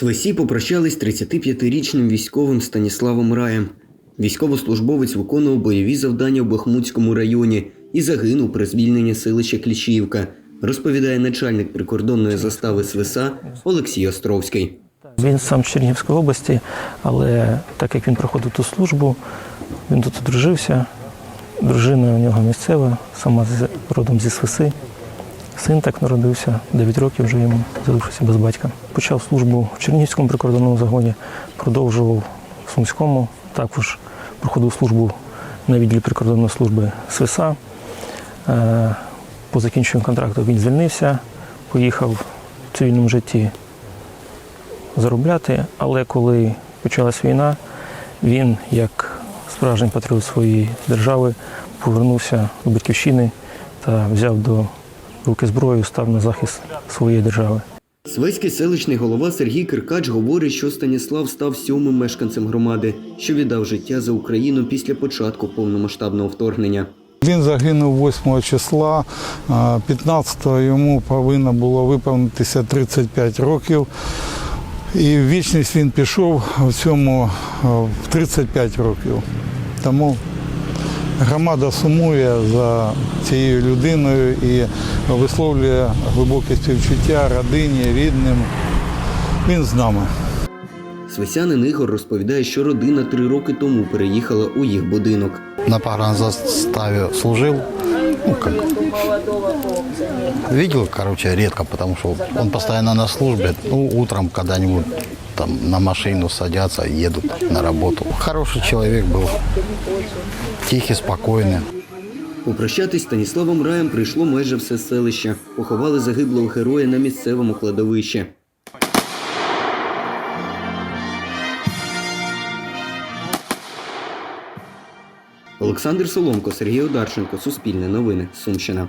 Свесі попрощались 35-річним військовим Станіславом Раєм. Військовослужбовець виконував бойові завдання в Бахмутському районі і загинув при звільненні селища Кліщіївка, розповідає начальник прикордонної застави Свиса Олексій Островський. Він сам з Чернігівської області, але так як він проходив ту службу, він тут одружився. Дружина у нього місцева, сама родом зі Свиси. Син так народився, 9 років вже йому залишився без батька. Почав службу в Чернігівському прикордонному загоні, продовжував в Сумському, також проходив службу на відділі прикордонної служби Свиса. Е, По закінченню контракту він звільнився, поїхав в цивільному житті заробляти, але коли почалась війна, він, як справжній патріот своєї держави, повернувся до батьківщини та взяв до руки зброю, став на захист своєї держави. Свеський селищний голова Сергій Киркач говорить, що Станіслав став сьомим мешканцем громади, що віддав життя за Україну після початку повномасштабного вторгнення. Він загинув 8 числа, а 15-го йому повинно було виповнитися 35 років. І в вічність він пішов в цьому в 35 років. Тому громада сумує за цією людиною і висловлює глибоке співчуття родині, рідним. Він з нами. Свисянин Ігор розповідає, що родина три роки тому переїхала у їх будинок. на погранзаставе служил. Ну, как, видел, короче, редко, потому что он постоянно на службе. Ну, утром когда-нибудь там на машину садятся, едут на работу. Хороший человек был, тихий, спокойный. Попрощатись Станіславом Раєм прийшло майже все селище. Поховали загиблого героя на місцевому кладовищі. Олександр Соломко, Сергій Одарченко, Суспільне новини, Сумщина.